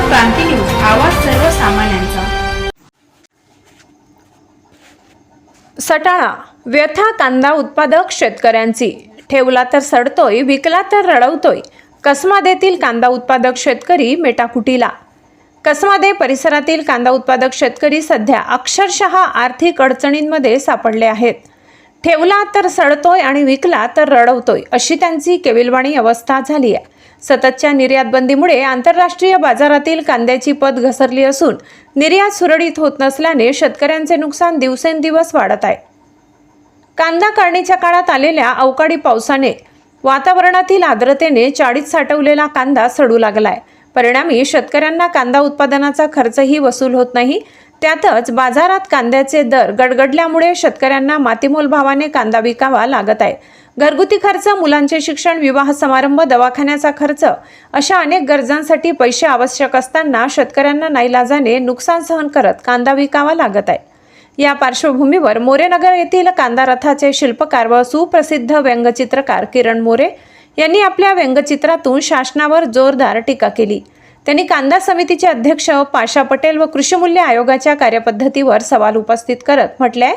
क्रांती news आवाज सर्वसामान्यांचा. सटाणा व्यथा कांदा उत्पादक शेतकऱ्यांची. ठेवला तर सडतोय विकला तर रडवतोय. कसमादेतील कांदा उत्पादक शेतकरी मेटाकुटीला. कसमादे परिसरातील कांदा उत्पादक शेतकरी सध्या अक्षरशः आर्थिक अडचणींमध्ये सापडले आहेत. ठेवला तर सडतोय आणि विकला तर रडवतोय अशी त्यांची केविलवाणी अवस्था झाली आहे. सततच्या निर्यात बंदीमुळे आंतरराष्ट्रीय बाजारातील कांद्याची पत घसरली असून निर्यात सुरळीत होत नसल्याने शेतकऱ्यांचे नुकसान दिवसेंदिवस वाढत आहे. कांदा काढणीच्या काळात आलेल्या अवकाळी पावसाने वातावरणातील आर्द्रतेने चाळीत साठवलेला कांदा सडू लागलाय. परिणामी शेतकऱ्यांना कांदा उत्पादनाचा खर्चही वसूल होत नाही. त्यातच बाजारात कांद्याचे दर गडगडल्यामुळे शेतकऱ्यांना मातीमोल भावाने कांदा विकावा लागत आहे. घरगुती खर्च मुलांचे शिक्षण विवाह समारंभ दवाखान्याचा खर्च अशा अनेक गरजांसाठी पैसे आवश्यक असताना शेतकऱ्यांना नाईलाजाने नुकसान सहन करत कांदा विकावा लागत आहे. या पार्श्वभूमीवर मोरेनगर येथील कांदा रथाचे शिल्पकार व सुप्रसिद्ध व्यंगचित्रकार किरण मोरे यांनी आपल्या व्यंगचित्रातून शासनावर जोरदार टीका केली. त्यांनी कांदा समितीचे अध्यक्ष पाशा पटेल व कृषीमूल्य आयोगाच्या कार्यपद्धतीवर सवाल उपस्थित करत म्हटलंय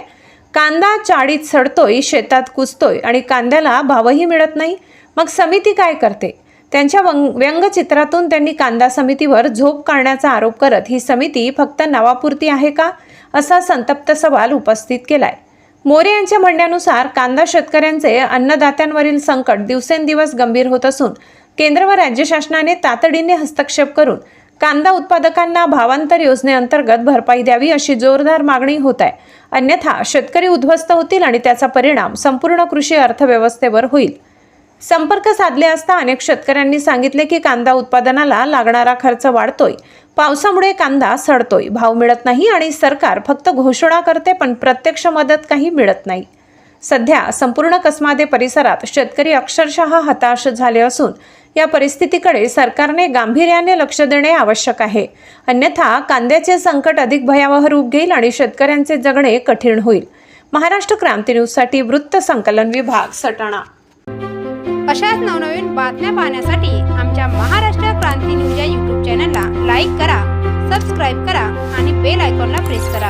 कांदा चाळीत सडतोय शेतात कुजतोय आणि कांद्याला भावही मिळत नाही. मग समिती काय करते? त्यांच्या वंग- व्यंगचित्रातून त्यांनी कांदा समितीवर झोप काढण्याचा आरोप करत ही समिती फक्त नावापुरती आहे का? असा संतप्त सवाल उपस्थित केलाय. मोरे यांच्या म्हणण्यानुसार कांदा शेतकऱ्यांचे अन्नदात्यांवरील संकट दिवसेंदिवस गंभीर होत असून केंद्र व राज्य शासनाने तातडीने हस्तक्षेप करून कांदा उत्पादकांना भावांतर योजनेअंतर्गत भरपाई द्यावी अशी जोरदार मागणी होत आहे. अन्यथा शेतकरी उद्ध्वस्त होतील आणि त्याचा परिणाम संपूर्ण कृषी अर्थव्यवस्थेवर होईल. संपर्क साधले असता अनेक शेतकऱ्यांनी सांगितले की कांदा उत्पादनाला लागणारा खर्च वाढतोय. पावसामुळे कांदा सडतोय. भाव मिळत नाही आणि सरकार फक्त घोषणा करते पण प्रत्यक्ष मदत काही मिळत नाही. सध्या संपूर्ण कसमादे परिसरात शेतकरी अक्षरशः हताश झाले असून या परिस्थितीकडे सरकारने गांभीर्याने लक्ष देणे आवश्यक आहे. अन्यथा कांद्याचे संकट अधिक भयावह रूप घेईल आणि शेतकऱ्यांचे जगणे कठीण होईल. महाराष्ट्र क्रांती न्यूजसाठी वृत्त संकलन विभाग सटाणा. अशाच नवनवीन बातम्या पाहण्यासाठी आमच्या महाराष्ट्र क्रांती न्यूज या यूट्यूब चॅनलला लाईक करा सबस्क्राईब करा आणि बेल आयकॉनला प्रेस करा.